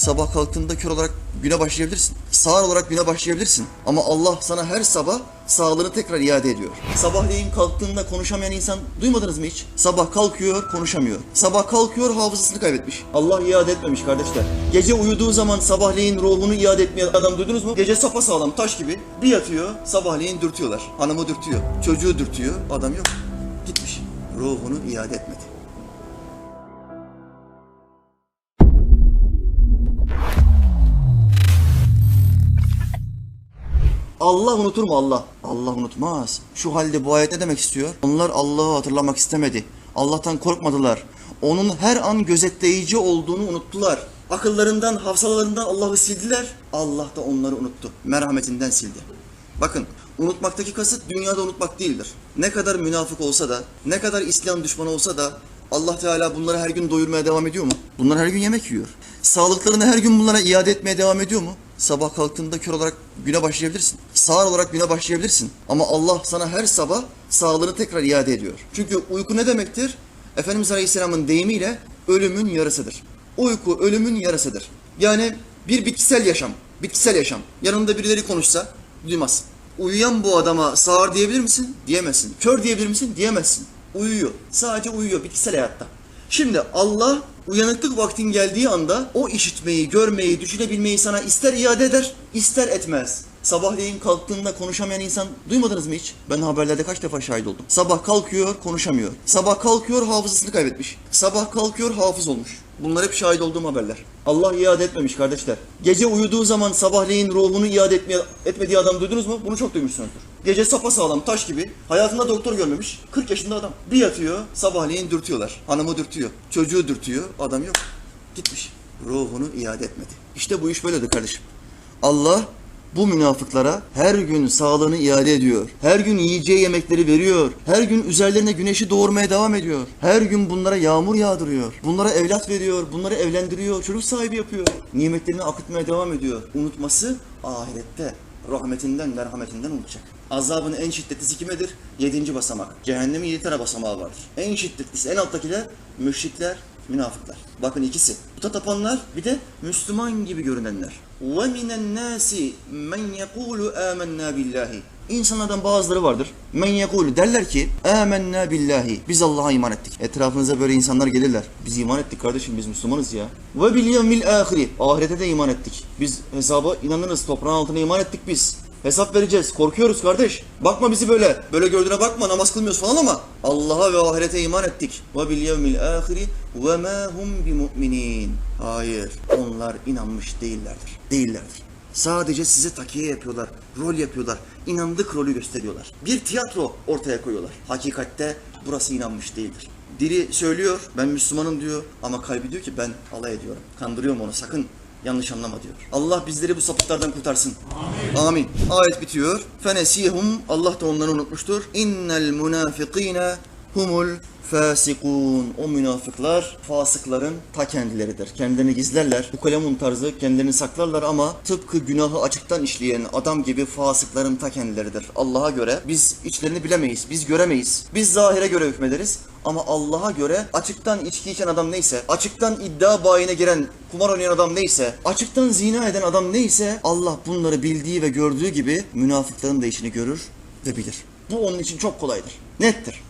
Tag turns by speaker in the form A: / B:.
A: Sabah kalktığında kör olarak güne başlayabilirsin. Sağır olarak güne başlayabilirsin. Ama Allah sana her sabah sağlığını tekrar iade ediyor. Sabahleyin kalktığında konuşamayan insan duymadınız mı hiç? Sabah kalkıyor konuşamıyor. Sabah kalkıyor hafızasını kaybetmiş. Allah iade etmemiş kardeşler. Gece uyuduğu zaman sabahleyin ruhunu iade etmeyen adam duydunuz mu? Gece sapasağlam taş gibi bir yatıyor sabahleyin dürtüyorlar. Hanımı dürtüyor. Çocuğu dürtüyor. Adam yok. Gitmiş. Ruhunu iade etmedi. Allah unutur mu Allah? Allah unutmaz. Şu halde bu ayet ne demek istiyor? Onlar Allah'ı hatırlamak istemedi. Allah'tan korkmadılar. Onun her an gözetleyici olduğunu unuttular. Akıllarından, hafızalarından Allah'ı sildiler. Allah da onları unuttu. Merhametinden sildi. Bakın unutmaktaki kasıt dünyada unutmak değildir. Ne kadar münafık olsa da, ne kadar İslam düşmanı olsa da Allah Teala bunları her gün doyurmaya devam ediyor mu? Bunlar her gün yemek yiyor. Sağlıklarını her gün bunlara iade etmeye devam ediyor mu? Sabah kalktığında kör olarak güne başlayabilirsin. Sağır olarak güne başlayabilirsin. Ama Allah sana her sabah sağlığını tekrar iade ediyor. Çünkü uyku ne demektir? Efendimiz Aleyhisselam'ın deyimiyle ölümün yarısıdır. Uyku ölümün yarısıdır. Yani bir bitkisel yaşam. Bitkisel yaşam. Yanında birileri konuşsa duymaz. Uyuyan bu adama sağır diyebilir misin? Diyemezsin. Kör diyebilir misin? Diyemezsin. Uyuyor. Sadece uyuyor bitkisel hayatta. Şimdi Allah uyanıklık vaktin geldiği anda o işitmeyi, görmeyi, düşünebilmeyi sana ister iade eder, ister etmez. Sabahleyin kalktığında konuşamayan insan duymadınız mı hiç? Ben haberlerde kaç defa şahit oldum. Sabah kalkıyor, konuşamıyor. Sabah kalkıyor, hafızasını kaybetmiş. Sabah kalkıyor, hafız olmuş. Bunlar hep şahit olduğum haberler. Allah iade etmemiş kardeşler. Gece uyuduğu zaman sabahleyin ruhunu iade etmeye, etmediği adam duydunuz mu? Bunu çok duymuşsunuzdur. Gece sapasağlam taş gibi. Hayatında doktor görmemiş. 40 yaşında adam. Bir yatıyor, sabahleyin dürtüyorlar. Hanımı dürtüyor. Çocuğu dürtüyor. Adam yok. Gitmiş. Ruhunu iade etmedi. İşte bu iş böyledir kardeşim. Allah bu münafıklara her gün sağlığını iade ediyor. Her gün yiyeceği yemekleri veriyor. Her gün üzerlerine güneşi doğurmaya devam ediyor. Her gün bunlara yağmur yağdırıyor. Bunlara evlat veriyor. Bunları evlendiriyor. Çocuk sahibi yapıyor. Nimetlerini akıtmaya devam ediyor. Unutması ahirette rahmetinden, merhametinden unutacak. Azabın en şiddetlisi kimedir? Yedinci basamak. Cehennemin yedi tane basamağı vardır. En şiddetlisi, en alttakiler müşrikler, münafıklar. Bakın ikisi. Puta tapanlar bir de Müslüman gibi görünenler. وَمِنَ النَّاسِ مَنْ يَقُولُ آمَنَّا بِاللّٰهِ İnsanlardan bazıları vardır. Men yekulu derler ki amennâ billahi. Biz Allah'a iman ettik. Etrafınıza böyle insanlar gelirler. Biz iman ettik kardeşim biz Müslümanız ya. Ve bil yevmil ahiri. Ahirete de iman ettik. Biz hesaba inanırız. Toprağın altına iman ettik biz. Hesap vereceğiz. Korkuyoruz kardeş. Bakma bizi böyle. Böyle gördüğüne bakma. Namaz kılmıyoruz falan ama Allah'a ve ahirete iman ettik. Ve bil yevmil ahiri ve ma hum bimu'minin. Hayır. Onlar inanmış değillerdir. Değillerdir. Sadece size takiye yapıyorlar, rol yapıyorlar, inandık rolü gösteriyorlar. Bir tiyatro ortaya koyuyorlar. Hakikatte burası inanmış değildir. Dili söylüyor, ben Müslümanım diyor ama kalbi diyor ki ben alay ediyorum. Kandırıyorum onu sakın yanlış anlama diyor. Allah bizleri bu sapıklardan kurtarsın. Amin. Amin. Ayet bitiyor. Fenesihum Allah da onları unutmuştur. İnnel münafikine humul fasikun. O münafıklar fasıkların ta kendileridir. Kendilerini gizlerler. Bu kalemun tarzı kendilerini saklarlar ama tıpkı günahı açıktan işleyen adam gibi fasıkların ta kendileridir. Allah'a göre biz içlerini bilemeyiz. Biz göremeyiz. Biz zahire göre hükmederiz. Ama Allah'a göre açıktan içki içen adam neyse, açıktan iddia bayine giren, kumar oynayan adam neyse, açıktan zina eden adam neyse Allah bunları bildiği ve gördüğü gibi münafıkların da işini görür ve bilir. Bu onun için çok kolaydır. Nettir.